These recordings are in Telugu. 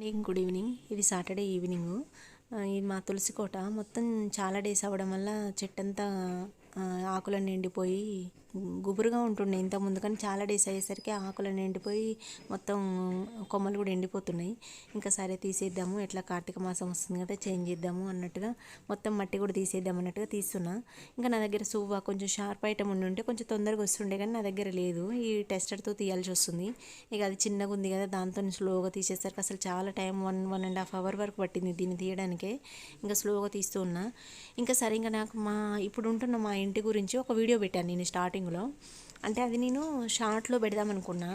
అండి గుడ్ ఈవినింగ్ ఇది సాటర్డే ఈవినింగ్ ఇది మా తులసి కోట. మొత్తం చాలా డేస్ అవ్వడం వల్ల చెట్టంతా ఆకులన్నీ ఎండిపోయి గుబురుగా ఉంటుండే. ఇంత ముందు కానీ చాలా డేస్ అయ్యేసరికి ఆకులన్నీ ఎండిపోయి మొత్తం కొమ్మలు కూడా ఎండిపోతున్నాయి. ఇంకా సరే తీసేద్దాము. ఎట్లా కార్తీక మాసం వస్తుంది కదా చేంజ్ చేద్దాము అన్నట్టుగా మొత్తం మట్టి కూడా తీసేద్దాం అన్నట్టుగా తీస్తున్నా. ఇంకా నా దగ్గర సువ్వ కొంచెం షార్ప్ ఐటమ్ ఉండి ఉంటే కొంచెం తొందరగా వస్తుండే కానీ నా దగ్గర లేదు. ఈ టెస్టర్తో తీయాల్సి వస్తుంది. ఇక అది చిన్నగా ఉంది కదా దాంతో స్లోగా తీసేసరికి అసలు చాలా time one one and half hour వరకు పట్టింది దీన్ని తీయడానికే. ఇంకా స్లోగా తీస్తూ ఉన్నా. ఇంకా సరే ఇంకా నాకు మా ఇప్పుడు ఉంటున్న మా ఇంటి గురించి ఒక వీడియో పెట్టాను నేను స్టార్టింగ్లో. అంటే అది నేను షార్ట్లో పెడదామనుకున్నా.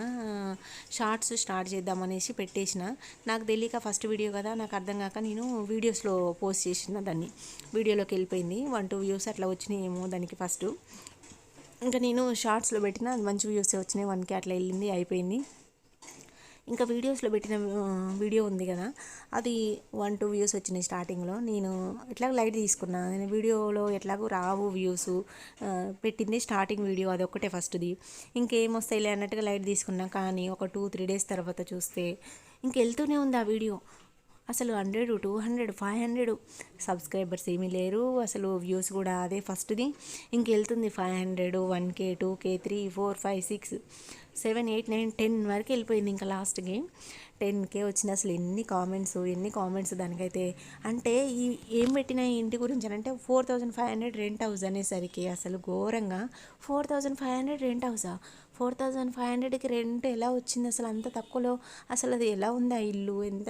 షార్ట్స్ స్టార్ట్ చేద్దామనేసి పెట్టేసిన. నాకు తెలియక ఫస్ట్ వీడియో కదా నాకు అర్థం కాక నేను వీడియోస్లో పోస్ట్ చేసిన దాన్ని. వీడియోలోకి వెళ్ళిపోయింది. వన్ టూ వ్యూస్ అట్లా వచ్చినాయేమో దానికి ఫస్ట్. ఇంకా నేను షార్ట్స్లో పెట్టిన అది మంచి వ్యూస్ వచ్చినాయి. వన్కి అట్లా వెళ్ళింది అయిపోయింది. ఇంకా వీడియోస్లో పెట్టిన వీడియో ఉంది కదా అది వన్ టూ వ్యూస్ వచ్చినాయి స్టార్టింగ్లో నేను ఎట్లాగ లైట్ తీసుకున్నా. నేను వీడియోలో ఎట్లాగో రావు వ్యూస్ పెట్టింది స్టార్టింగ్ వీడియో అది ఒక్కటే ఫస్ట్ది ఇంకేం వస్తాయిలే అన్నట్టుగా లైట్ తీసుకున్నా. కానీ ఒక టూ త్రీ డేస్ తర్వాత చూస్తే ఇంకెళ్తూనే ఉంది ఆ వీడియో అసలు hundred two hundred five hundred subscribers ఏమీ లేరు. అసలు వ్యూస్ కూడా అదే ఫస్ట్ది. ఇంకెళ్తుంది five hundred one K two K three four five six seven eight nine ten వరకు వెళ్ళిపోయింది ఇంకా లాస్ట్కి. టెన్కే వచ్చింది అసలు ఎన్ని కామెంట్స్ ఎన్ని కామెంట్స్ దానికైతే. అంటే ఈ ఏం పెట్టిన ఇంటి గురించి అంటే four thousand five hundred rent house అనేసరికి అసలు ఘోరంగా four thousand five hundred rent హౌసా? ఫోర్ థౌజండ్ ఫైవ్ హండ్రెడ్కి రెంట్ ఎలా వచ్చింది అసలు అంత తక్కువలో? అసలు అది ఎలా ఉంది ఆ ఇల్లు? ఎంత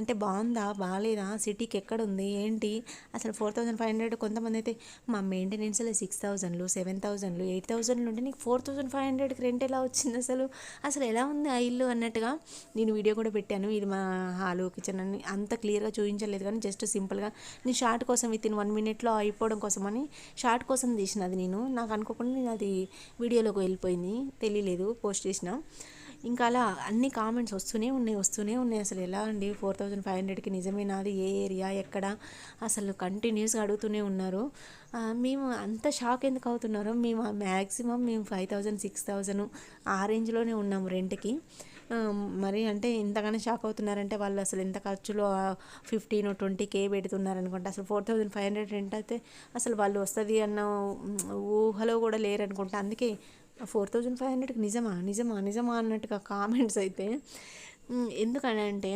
అంటే బాగుందా? బాగాలేదా సిటీకి ఎక్కడ ఉంది ఏంటి? అసలు ఫోర్ థౌజండ్ ఫైవ్ హండ్రెడ్ కొంతమంది అయితే మా మెయింటెనెన్స్లో సిక్స్ థౌజండ్లు సెవెన్ థౌజండ్లు ఎయిట్ థౌజండ్లు ఉంటే నీకు ఫోర్ థౌజండ్ ఫైవ్ హండ్రెడ్కి రెంట్ ఎలా వచ్చింది అసలు? అసలు ఎలా ఉంది ఆ ఇల్లు? అన్నట్టుగా నేను వీడియో కూడా పెట్టాను. ఇది మా హాలు కిచెన్ అని అంత క్లియర్గా చూపించలేదు కానీ జస్ట్ సింపుల్గా నేను షార్ట్ కోసం విత్ ఇన్ వన్ మినిట్లో అయిపోవడం కోసం అని షార్ట్ కోసం తీసినది నేను. నాకు అనుకోకుండా నేను అది వీడియోలోకి వెళ్ళిపోయింది. తెలియలేదు పోస్ట్ చేసినాం. ఇంకా అలా అన్ని కామెంట్స్ వస్తూనే ఉన్నాయి వస్తూనే ఉన్నాయి. అసలు ఎలా అండి? ఫోర్ థౌజండ్ ఫైవ్ హండ్రెడ్కి నిజమేనా అది ఏ ఏరియా? ఎక్కడ? అసలు కంటిన్యూస్గా అడుగుతూనే ఉన్నారు. మేము అంత షాక్ ఎందుకు అవుతున్నారో మేము మ్యాక్సిమం మేము ఫైవ్ థౌజండ్ సిక్స్ థౌజండ్ ఆ రేంజ్లోనే ఉన్నాము రెంట్కి. మరి అంటే ఇంతగానే షాక్ అవుతున్నారంటే వాళ్ళు అసలు ఎంత ఖర్చులో ఫిఫ్టీన్ ట్వంటీ కే పెడుతున్నారు అనుకుంటా అసలు four thousand five hundred rent అయితే అసలు వాళ్ళు వస్తుంది అన్న ఊహలో కూడా లేరనుకుంటా. అందుకే ఫోర్ థౌజండ్ ఫైవ్ హండ్రెడ్కి నిజమా? నిజమా? నిజమా? అన్నట్టుగా కామెంట్స్ అయితే. ఉమ్, ఎందుకనంటే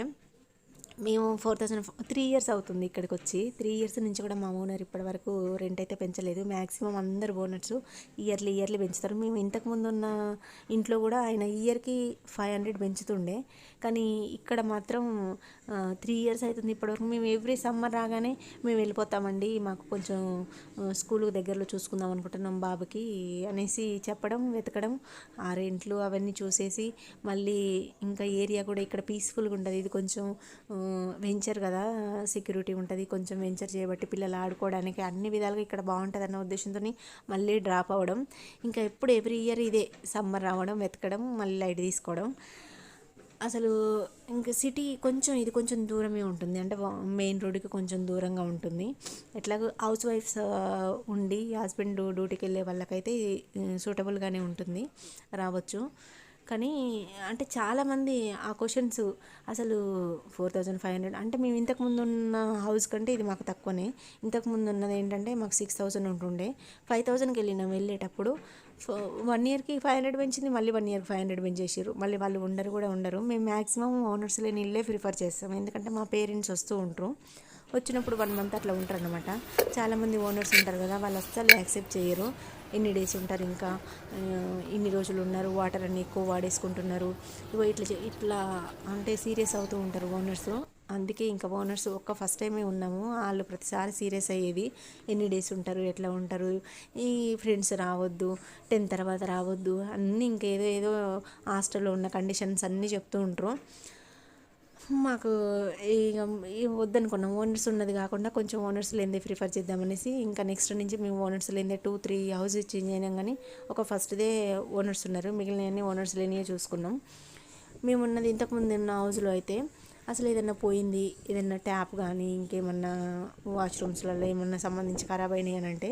మేము ఫోర్ థౌజండ్ త్రీ ఇయర్స్ అవుతుంది ఇక్కడికి వచ్చి త్రీ ఇయర్స్ నుంచి కూడా మా ఓనర్ ఇప్పటి వరకు రెంట్ అయితే పెంచలేదు. మ్యాక్సిమం అందరు ఓనర్స్ ఇయర్లీ ఇయర్లీ పెంచుతారు. మేము ఇంతకుముందు ఉన్న ఇంట్లో కూడా ఆయన ఇయర్కి ఫైవ్ హండ్రెడ్ పెంచుతుండే. కానీ ఇక్కడ మాత్రం త్రీ ఇయర్స్ అవుతుంది ఇప్పటివరకు. మేము ఎవ్రీ సమ్మర్ రాగానే మేము వెళ్ళిపోతామండి. మాకు కొంచెం స్కూల్ దగ్గరలో చూసుకుందాం అనుకుంటున్నాం బాబుకి అనేసి చెప్పడం వెతకడం ఆ రెంట్లు అవన్నీ చూసేసి మళ్ళీ ఇంకా ఏరియా కూడా ఇక్కడ పీస్ఫుల్గా ఉంటుంది. ఇది కొంచెం వెంచర్ కదా సెక్యూరిటీ ఉంటుంది కొంచెం వెంచర్ చేయబట్టి పిల్లలు ఆడుకోవడానికి అన్ని విధాలుగా ఇక్కడ బాగుంటుంది అన్న ఉద్దేశంతో మళ్ళీ డ్రాప్ అవ్వడం. ఇంకా ఎప్పుడు ఎవ్రీ ఇయర్ ఇదే సమ్మర్ రావడం వెతకడం మళ్ళీ లైట్ తీసుకోవడం. అసలు ఇంకా సిటీ కొంచెం ఇది కొంచెం దూరమే ఉంటుంది. అంటే మెయిన్ రోడ్డుకి కొంచెం దూరంగా ఉంటుంది. ఎట్లాగో హౌస్ వైఫ్స్ ఉండి హస్బెండ్ డ్యూటీకి వెళ్ళే వాళ్ళకైతే సూటబుల్గానే ఉంటుంది. రావచ్చు. కానీ అంటే చాలామంది ఆ క్వశ్చన్స్ అసలు ఫోర్ థౌజండ్ ఫైవ్ హండ్రెడ్ అంటే మేము ఇంతకుముందు ఉన్న హౌస్ కంటే ఇది మాకు తక్కువనే. ఇంతకుముందు ఉన్నది ఏంటంటే మాకు సిక్స్ థౌజండ్ ఉంటుండే. ఫైవ్ థౌజండ్కి వెళ్ళినాం వెళ్ళేటప్పుడు. వన్ ఇయర్కి ఫైవ్ హండ్రెడ్ పెంచింది మళ్ళీ వన్ ఇయర్కి ఫైవ్ హండ్రెడ్ పెంచేసారు మళ్ళీ వాళ్ళు ఉండరు కూడా ఉండరు. మేము మ్యాక్సిమం ఓనర్స్ లేని ఇల్లే ప్రిఫర్ చేస్తాం. ఎందుకంటే మా పేరెంట్స్ వస్తూ ఉంటారు. వచ్చినప్పుడు వన్ మంత్ అట్లా ఉంటారు అనమాట చాలామంది ఓనర్స్ ఉంటారు కదా వాళ్ళు అస్సలు యాక్సెప్ట్ చేయరు. ఎన్ని డేస్ ఉంటారు ఇంకా? ఇన్ని రోజులు ఉన్నారు వాటర్ అన్ని ఎక్కువ వాడేసుకుంటున్నారు. ఇగో ఇట్లా ఇట్లా అంటే సీరియస్ అవుతూ ఉంటారు ఓనర్స్. అందుకే ఇంకా ఓనర్స్ ఒక్క ఫస్ట్ టైమే ఉన్నాము. వాళ్ళు ప్రతిసారి సీరియస్ అయ్యేది ఎన్ని డేస్ ఉంటారు ఎట్లా ఉంటారు? ఈ ఫ్రెండ్స్ రావద్దు టెన్ తర్వాత రావద్దు అన్నీ ఇంకేదో ఏదో హాస్టల్లో ఉన్న కండిషన్స్ అన్నీ చెప్తూ ఉంటారు. మాకు ఇక ఈ వద్దనుకున్నాం. ఓనర్స్ ఉన్నది కాకుండా కొంచెం ఓనర్స్ లేనిదే ప్రిఫర్ చేద్దామనేసి ఇంకా నెక్స్ట్ నుంచి మేము ఓనర్స్ లేనిదే టూ త్రీ హౌస్ చేంజ్ అయినాం కానీ ఒక ఫస్ట్దే ఓనర్స్ ఉన్నారు. మిగిలినవన్నీ ఓనర్స్ లేనివే చూసుకున్నాం. మేము ఉన్నది ఇంతకుముందు ఉన్న హౌస్లో అయితే అసలు ఏదైనా పోయింది ఏదైనా ట్యాప్ కానీ ఇంకేమన్నా వాష్రూమ్స్లలో ఏమన్నా సంబంధించి ఖరాబ్ అయినాయి అని అంటే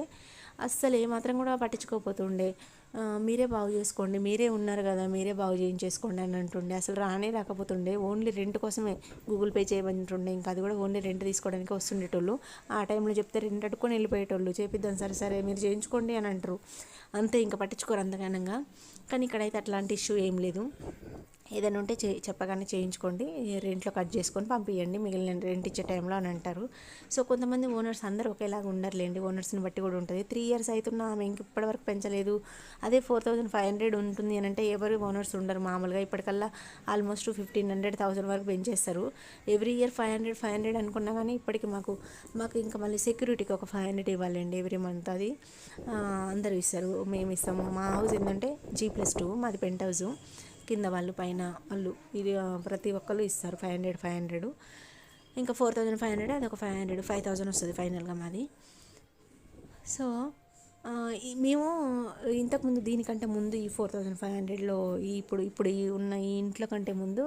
అస్సలు ఏమాత్రం కూడా పట్టించుకోకపోతుండే. మీరే బాగు చేసుకోండి. మీరే ఉన్నారు కదా మీరే బాగు చేయించేసుకోండి అని అంటుండే. అసలు రానే రాకపోతుండే. ఓన్లీ రెంట్ కోసమే గూగుల్ పే చేయమంటుండే. ఇంకా అది కూడా ఓన్లీ రెంట్ తీసుకోవడానికి వస్తుండేటోళ్ళు. ఆ టైంలో చెప్తే రెంట్ అట్టుకొని వెళ్ళిపోయేటోళ్ళు. చేపిద్దాం సరే సరే మీరు చేయించుకోండి అని అంటారు. అంతే ఇంకా పట్టించుకోరు అంతగానంగా. కానీ ఇక్కడైతే అట్లాంటి ఇష్యూ ఏం లేదు. ఏదైనా ఉంటే చే చెప్పగానే చేయించుకోండి. రెంట్లో కట్ చేసుకొని పంపించండి మిగిలిన రెంట్ ఇచ్చే టైంలో అని అంటారు. సో కొంతమంది ఓనర్స్ అందరూ ఒకేలాగా ఉండరులేండి. ఓనర్స్ని బట్టి కూడా ఉంటుంది. త్రీ ఇయర్స్ అవుతున్నా ఆమె ఇంక ఇప్పటివరకు పెంచలేదు. అదే ఫోర్ థౌజండ్ ఫైవ్ హండ్రెడ్ ఉంటుంది అని అంటే ఎవరు ఓనర్స్ ఉండరు మామూలుగా. ఇప్పటికల్లా ఆల్మోస్ట్ ఫిఫ్టీన్ హండ్రెడ్ థౌసండ్ వరకు పెంచేస్తారు. Every year five hundred five hundred అనుకున్నా కానీ ఇప్పటికి మాకు మాకు ఇంకా మళ్ళీ సెక్యూరిటీకి ఒక ఫైవ్ హండ్రెడ్ ఇవ్వాలండి ఎవ్రీ మంత్ అది. అందరూ ఇస్తారు. మేము ఇస్తాము. మా హౌస్ ఏంటంటే జీ ప్లస్ టూ మాది పెంట్ హౌస్. కింద వాళ్ళు పైన వాళ్ళు ఇది ప్రతి ఒక్కరు ఇస్తారు ఫైవ్ హండ్రెడ్ ఫైవ్ హండ్రెడ్. ఇంకా ఫోర్ థౌజండ్ ఫైవ్ హండ్రెడ్ అది ఒక ఫైవ్ హండ్రెడ్ ఫైవ్ థౌజండ్ వస్తుంది ఫైనల్గా మాది. సో మేము ఇంతకుముందు దీనికంటే ముందు ఈ ఫోర్ థౌజండ్ ఫైవ్ హండ్రెడ్లో ఇప్పుడు ఇప్పుడు ఈ ఉన్న ఈ ఇంట్లో కంటే ముందు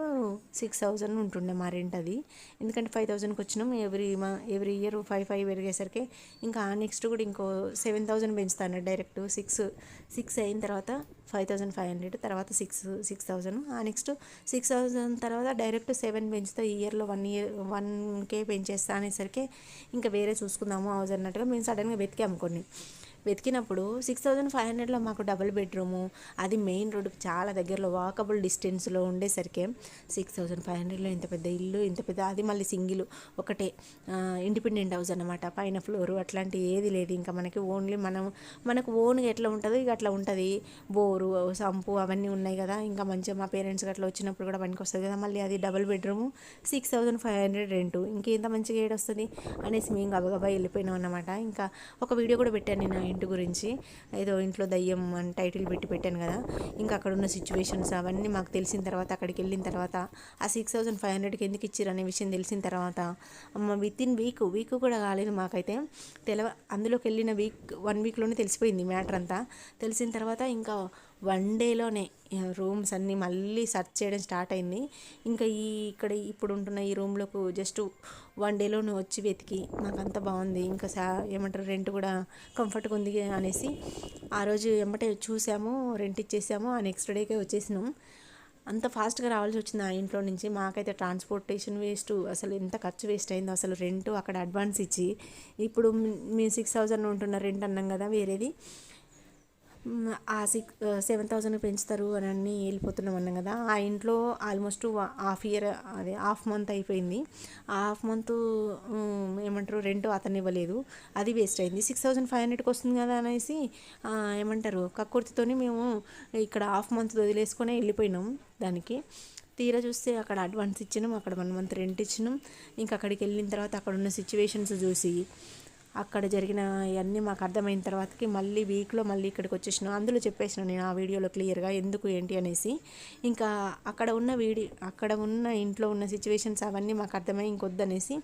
సిక్స్ థౌజండ్ ఉంటుండే మా రెంట్ అది. ఎందుకంటే ఫైవ్ థౌజండ్కి వచ్చినాం ఎవ్రీ మా ఎవ్రీ ఇయర్ ఫైవ్ ఫైవ్ పెరిగేసరికి ఇంకా నెక్స్ట్ కూడా ఇంకో సెవెన్ థౌజండ్ పెంచుతాను డైరెక్ట్ సిక్స్ సిక్స్ అయిన తర్వాత ఫైవ్ థౌజండ్ ఫైవ్ హండ్రెడ్ తర్వాత సిక్స్ సిక్స్ థౌజండ్ ఆ నెక్స్ట్ సిక్స్ థౌజండ్ తర్వాత డైరెక్ట్ సెవెన్ పెంచుతా ఈ ఇయర్లో వన్ ఇయర్ వన్ కే పెంచేస్తా అనేసరికి ఇంకా వేరే చూసుకుందాము హౌస్ అన్నట్టుగా మేము సడన్గా వెతికాము కొన్ని. వెతికినప్పుడు సిక్స్ థౌజండ్ ఫైవ్ హండ్రెడ్లో మాకు డబుల్ బెడ్రూము. అది మెయిన్ రోడ్డుకి చాలా దగ్గరలో వాకబుల్ డిస్టెన్స్లో ఉండేసరికి సిక్స్ థౌజండ్ ఫైవ్ హండ్రెడ్లో ఇంత పెద్ద ఇల్లు ఇంత పెద్ద అది మళ్ళీ సింగిల్ ఒకటే ఇండిపెండెంట్ హౌస్ అనమాట పైన ఫ్లోరు అట్లాంటి ఏది లేదు. ఇంకా మనకి ఓన్లీ మనం మనకు ఓన్గా ఎట్లా ఉంటుందో ఇక అట్లా ఉంటుంది. బోరు సంపు అవన్నీ ఉన్నాయి కదా. ఇంకా మంచిగా మా పేరెంట్స్ అట్లా వచ్చినప్పుడు కూడా పనికి వస్తుంది కదా. మళ్ళీ అది double bedroom six thousand five hundred rent. ఇంకేంత మంచిగా ఏడొస్తుంది అనేసి మేము గబగబా వెళ్ళిపోయినాం అనమాట ఇంకా ఒక వీడియో కూడా పెట్టాను నేను ఇంటి గురించి ఏదో ఇంట్లో దయ్యం అని టైటిల్ పెట్టి పెట్టాను కదా. ఇంకా అక్కడ ఉన్న సిచ్యువేషన్స్ అవన్నీ మాకు తెలిసిన తర్వాత అక్కడికి వెళ్ళిన తర్వాత ఆ సిక్స్ థౌజండ్ ఫైవ్ హండ్రెడ్కి ఎందుకు ఇచ్చారు అనే విషయం తెలిసిన తర్వాత విత్ ఇన్ వీక్ వీక్ కూడా కాలేదు మాకైతే. తెలవ అందులోకి వెళ్ళిన వీక్ వన్ వీక్లోనే తెలిసిపోయింది మ్యాటర్ అంతా. తెలిసిన తర్వాత ఇంకా వన్ డేలోనే రూమ్స్ అన్నీ మళ్ళీ సెర్చ్ చేయడం స్టార్ట్ అయింది. ఇంకా ఈ ఇక్కడ ఇప్పుడు ఉంటున్న ఈ రూమ్లోకి జస్ట్ వన్ డేలోనే వచ్చి వెతికి. నాకు అంత బాగుంది. ఇంకా సా ఏమంటారు రెంట్ కూడా కంఫర్ట్గా ఉంది అనేసి ఆ రోజు ఏమంటే చూసాము రెంట్ ఇచ్చేసాము ఆ నెక్స్ట్ డేకే వచ్చేసినాం. అంత ఫాస్ట్గా రావాల్సి వచ్చింది ఆ ఇంట్లో నుంచి. మాకైతే ట్రాన్స్పోర్టేషన్ వేస్ట్ అసలు ఎంత ఖర్చు వేస్ట్ అయిందో అసలు రెంట్ అక్కడ అడ్వాన్స్ ఇచ్చి. ఇప్పుడు మేము సిక్స్ థౌజండ్ ఉంటున్న రెంట్ అన్నాం కదా వేరేది. ఆ సిక్స్ సెవెన్ థౌజండ్ పెంచుతారు అని అన్ని వెళ్ళిపోతున్నాం అన్నాం కదా. ఆ ఇంట్లో ఆల్మోస్ట్ హాఫ్ ఇయర్ అదే హాఫ్ మంత్ అయిపోయింది. ఆ హాఫ్ మంత్ ఏమంటారు రెంట్ అతను ఇవ్వలేదు. అది వేస్ట్ అయింది. సిక్స్ థౌజండ్ ఫైవ్ హండ్రెడ్కి వస్తుంది కదా అనేసి ఏమంటారు కక్కుర్తితోని మేము ఇక్కడ హాఫ్ మంత్ వదిలేసుకొని వెళ్ళిపోయినాం దానికి. తీరా చూస్తే అక్కడ అడ్వాన్స్ ఇచ్చినాం. అక్కడ వన్ మంత్ రెంట్ ఇచ్చినాం. ఇంకా అక్కడికి వెళ్ళిన తర్వాత అక్కడ ఉన్న సిచ్యువేషన్స్ చూసి అక్కడ జరిగిన ఇవన్నీ మాకు అర్థమైన తర్వాతకి మళ్ళీ వీక్లో మళ్ళీ ఇక్కడికి వచ్చేసిన. అందులో చెప్పేసిన నేను ఆ వీడియోలో క్లియర్గా ఎందుకు ఏంటి అనేసి. ఇంకా అక్కడ ఉన్న వీడియో అక్కడ ఉన్న ఇంట్లో ఉన్న సిచ్యువేషన్స్ అవన్నీ మాకు అర్థమై ఇంకొద్దనేసి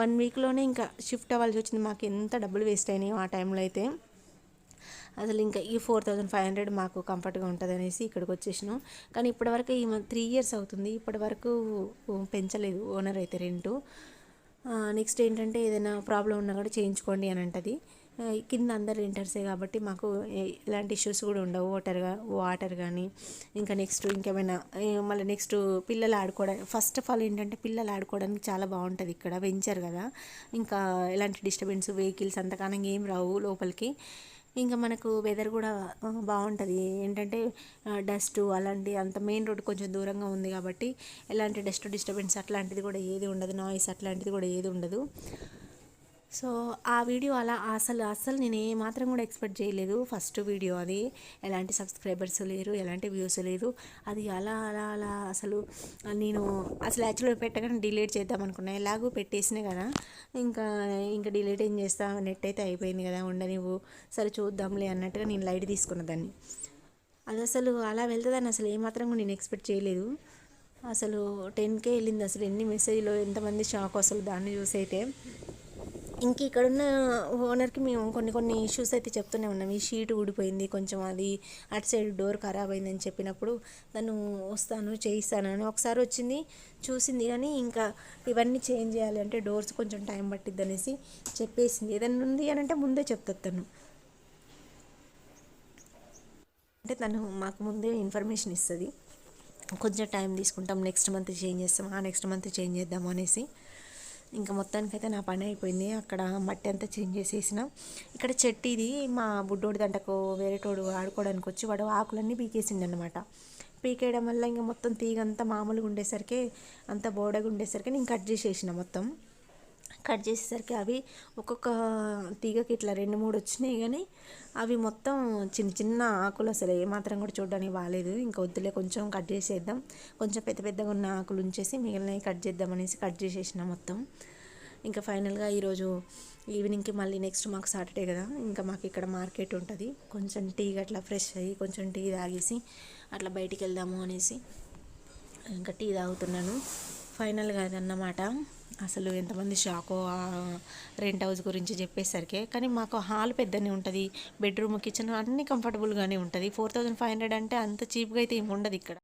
వన్ వీక్లోనే ఇంకా షిఫ్ట్ అవ్వాల్సి వచ్చింది. మాకు ఎంత డబ్బులు వేస్ట్ అయినాయో ఆ టైంలో అయితే. అసలు ఇంకా ఈ ఫోర్ థౌజండ్ ఫైవ్ హండ్రెడ్ మాకు కంఫర్ట్గా ఉంటుంది అనేసి ఇక్కడికి వచ్చేసినాం. కానీ ఇప్పటివరకు ఈ త్రీ ఇయర్స్ అవుతుంది. ఇప్పటివరకు పెంచలేదు ఓనర్ అయితే రెంటు. నెక్స్ట్ ఏంటంటే ఏదైనా ప్రాబ్లం ఉన్నా కూడా చేయించుకోండి అని అంటది. కింద అందరు ఇంటర్సే కాబట్టి మాకు ఎలాంటి ఇష్యూస్ కూడా ఉండవు. వాటర్గా వాటర్ కానీ ఇంకా నెక్స్ట్ ఇంకేమైనా మళ్ళీ నెక్స్ట్ పిల్లలు ఆడుకోవడానికి ఫస్ట్ ఆఫ్ ఆల్ ఏంటంటే పిల్లలు ఆడుకోవడానికి చాలా బాగుంటుంది ఇక్కడ వెంచర్ కదా. ఇంకా ఎలాంటి డిస్టర్బెన్స్ వెహికల్స్ అంతగానం ఏం రావు లోపలికి. ఇంకా మనకు వెదర్ కూడా బాగుంటుంది. ఏంటంటే డస్ట్ అలాంటి అంత మెయిన్ రోడ్ కొంచెం దూరంగా ఉంది కాబట్టి ఎలాంటి డస్ట్ డిస్టర్బెన్స్ అట్లాంటిది కూడా ఏది ఉండదు. నాయిస్ అట్లాంటిది కూడా ఏది ఉండదు. సో ఆ వీడియో అలా అసలు అసలు నేను ఏ మాత్రం కూడా ఎక్స్పెక్ట్ చేయలేదు. ఫస్ట్ వీడియో అది. ఎలాంటి సబ్స్క్రైబర్స్ లేరు ఎలాంటి వ్యూస్ లేరు. అది అలా అలా అలా అసలు నేను అసలు యాక్చువల్గా పెట్టగానే డిలీట్ చేద్దాం అనుకున్నా. ఎలాగో పెట్టేసినా కదా ఇంకా ఇంకా డిలీట్ ఏం చేస్తా? నెట్ అయితే అయిపోయింది కదా ఉండనివ్వు. సరే చూద్దాంలే అన్నట్టుగా నేను లైట్ తీసుకున్న దాన్ని. అది అసలు అలా వెళ్తుందని అసలు ఏమాత్రం కూడా నేను ఎక్స్పెక్ట్ చేయలేదు. అసలు టెన్ కే వెళ్ళింది. అసలు ఎన్ని మెసేజ్లో ఎంతమంది షాక్ అసలు దాన్ని చూసి ఇంక ఇక్కడ ఇక్కడున్న ఓనర్కి మేము కొన్ని కొన్ని ఇష్యూస్ అయితే చెప్తూనే ఉన్నాం. ఈ షీట్ ఊడిపోయింది కొంచెం అది అటు సైడ్ డోర్ ఖరాబ్ అయిందని చెప్పినప్పుడు తను వస్తాను చేయిస్తాను అని ఒకసారి వచ్చింది చూసింది కానీ ఇంకా ఇవన్నీ చేంజ్ చేయాలి అంటే డోర్స్ కొంచెం టైం పట్టిద్ది అనేసి చెప్పేసింది. ఏదైనా ఉంది అని అంటే ముందే చెప్తా తను. అంటే తను మాకు ముందే ఇన్ఫర్మేషన్ ఇస్తుంది. కొంచెం టైం తీసుకుంటాం నెక్స్ట్ మంత్ చేంజ్ చేస్తాం ఆ నెక్స్ట్ మంత్ చేంజ్ చేద్దాం అనేసి ఇంకా మొత్తానికైతే నా పని అయిపోయింది. అక్కడ మట్టి అంతా చేంజ్ చేసేసిన. ఇక్కడ చెట్టు ఇది మా బుడ్డోడి దంటకు వేరేటోడు ఆడుకోవడానికి వచ్చి వాడు ఆకులన్నీ పీకేసిండు అనమాట పీకేయడం వల్ల ఇంకా మొత్తం తీగ అంతా మామూలుగా ఉండేసరికి అంత బోడగా ఉండేసరికి నేను కట్ చేసేసిన మొత్తం. కట్ చేసేసరికి అవి ఒక్కొక్క తీగకి ఇట్లా రెండు మూడు వచ్చినాయి కానీ అవి మొత్తం చిన్న చిన్న ఆకులు అసలు ఏమాత్రం కూడా చూడడానికి బాగాలేదు ఇంకా వద్దులే కొంచెం కట్ చేసేద్దాం. కొంచెం పెద్ద పెద్దగా ఉన్న ఆకులు ఉంచేసి మిగిలినవి కట్ చేద్దాం అనేసి కట్ చేసేసిన మొత్తం. ఇంకా ఫైనల్గా ఈరోజు ఈవినింగ్కి మళ్ళీ నెక్స్ట్ మాకు సాటర్డే కదా ఇంకా మాకు ఇక్కడ మార్కెట్ ఉంటుంది. కొంచెం టీ అట్లా ఫ్రెష్ అయ్యి కొంచెం టీ తాగేసి అట్లా బయటికి వెళ్దాము అనేసి ఇంకా టీ తాగుతున్నాను. ఫైనల్గా అదన్నమాట. అసలు ఎంతమంది షాకో రెంట్ హౌస్ గురించి చెప్పేసరికి. కానీ మాకు హాల్ పెద్దనే ఉంటుంది బెడ్రూమ్ కిచెన్ అన్నీ కంఫర్టబుల్గానే ఉంటుంది. ఫోర్ థౌజండ్ ఫైవ్ హండ్రెడ్ అంటే అంత చీప్గా అయితే ఏమి ఉండదు ఇక్కడ.